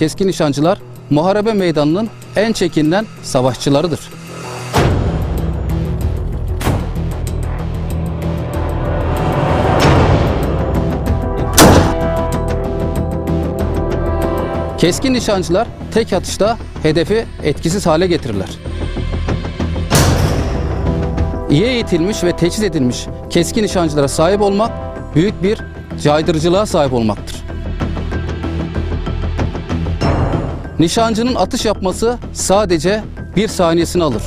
keskin nişancılar muharebe meydanının en çekinilen savaşçılarıdır. Keskin nişancılar tek atışta hedefi etkisiz hale getirirler. İyi eğitilmiş ve teçhiz edilmiş keskin nişancılara sahip olmak büyük bir caydırıcılığa sahip olmaktır. Nişancının atış yapması sadece bir saniyesini alır.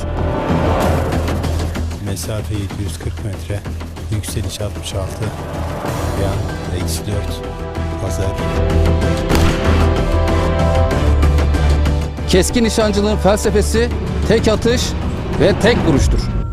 Mesafe 740 metre. Yükseliş 66. Yan eksi 4. Hazır. Keskin nişancılığın felsefesi tek atış ve tek vuruştur.